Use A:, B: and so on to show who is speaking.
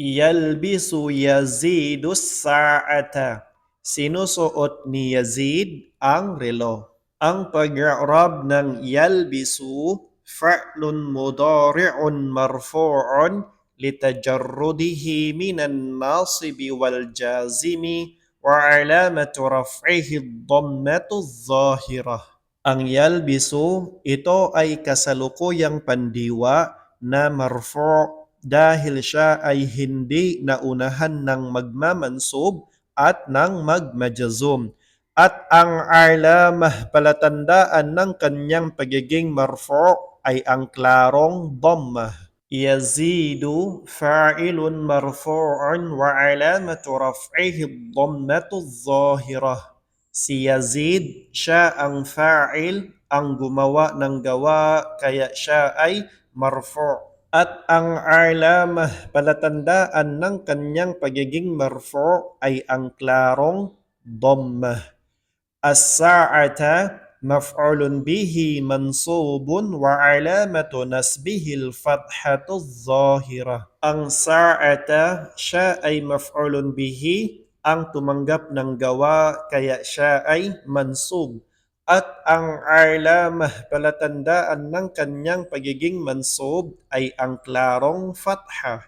A: Yalbisu Yazidu sa'ata. Sinusuot ni Yazid ang relo. Ang pag-i'rab ng yalbisu fa'lun mudari'un marfu'un litajarrudihi minan nasibi wal jazimi wa alamatu raf'ihi dhammatu zahirah. Ang yalbisu, ito ay kasalukuyang pandiwa na marfu' dahil siya ay hindi naunahan ng magmamansub at ng magmajazum. At ang alamah palatandaan ng kanyang pagiging marfu' ay ang klarong dhammah. Yazidu fa'ilun marfu'un wa alamatu raf'ihi dhammatu zahirah. Si Yazid, siya ang fa'il, ang gumawa ng gawa, kaya siya ay marfu'. At ang alamah palatandaan ng kanyang pagiging marfu' ay ang klarong dhammah. As-sa'ata maf'ulun bihi mansubun wa alamatu nasbihi al-fathatu zahirah. Ang sa'ata, siya ay maf'ulun bihi, ang tumanggap ng gawa, kaya siya ay mansub. At ang alamah palatandaan ng kanyang pagiging mansub ay ang klarong fathah.